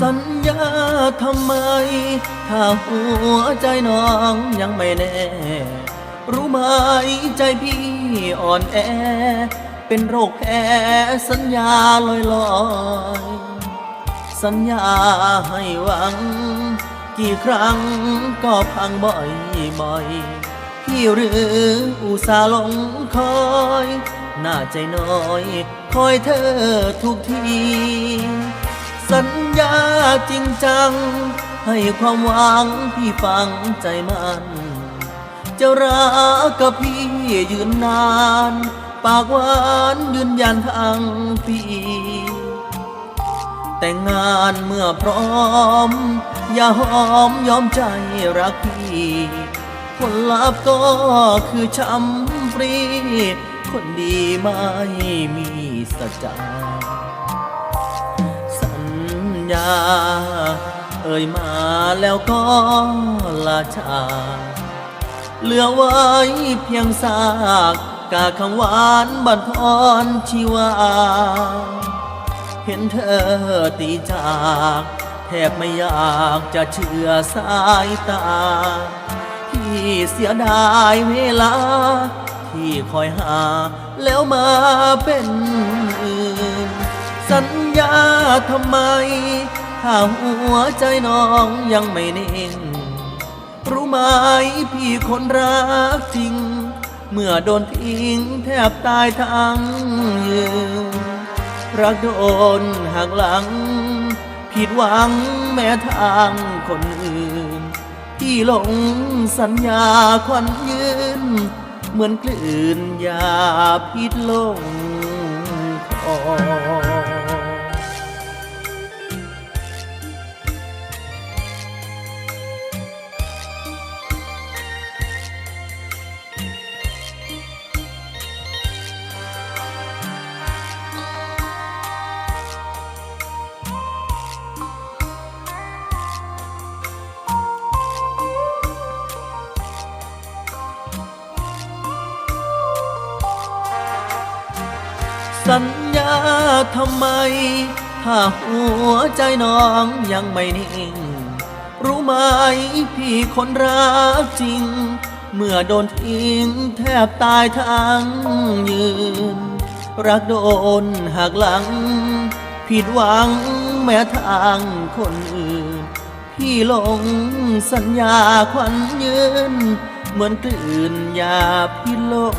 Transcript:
สัญญาทำไม ถ้าหัวใจน้องยังไม่แน่ รู้ไหมใจพี่อ่อนแอ เป็นโรคแพ้สัญญาลอยลอยสัญญาให้หวัง กี่ครั้งก็พังบ่อยบ่อยพี่หรืออุตส่าห์หลงคอยหน้าใจน้อย คอยเธอทุกที สัญญาจริงจัง ให้ความหวังพี่ฟังใจมัน จะรักกับพี่ยืนนาน ปากหวานยืนยันทางพี่ แต่งงานเมื่อพร้อม อย่าหอมยอมใจรักพี่ผลลัพธ์ก็คือช้ำฟรี คนดีไม่มีสัจจา ญา เอ่ยมาแล้วก็ลาชา เหลือไว้เพียงซากกาคำหวานบันทอนชีวา เห็นเธอตีจาก แทบไม่อยากจะเชื่อสายตา ที่เสียดายเวลา ที่คอยหาแล้วมาเป็นอื่น สัญญาทำไม ถ้าหัวใจน้องยังไม่นิ่ง รู้ไหมพี่คนรักจริง เมื่อโดนทิ้งแทบตายทั้งยืนรักโดนหักหลัง ผิดหวังแม้ทางคนอื่นที่หลงสัญญาควันยืน เหมือนคลื่นยาพิษลง สัญญาทำไม ถ้าหัวใจน้องยังไม่นิ่ง รู้ไหมพี่คนรักจริง เมื่อโดนทิ้งแทบตายทั้งยืน รักโดนหักหลัง ผิดหวังแม้ทางคนอื่น พี่หลงสัญญาควันยืน เหมือนกลืนยาพิษลง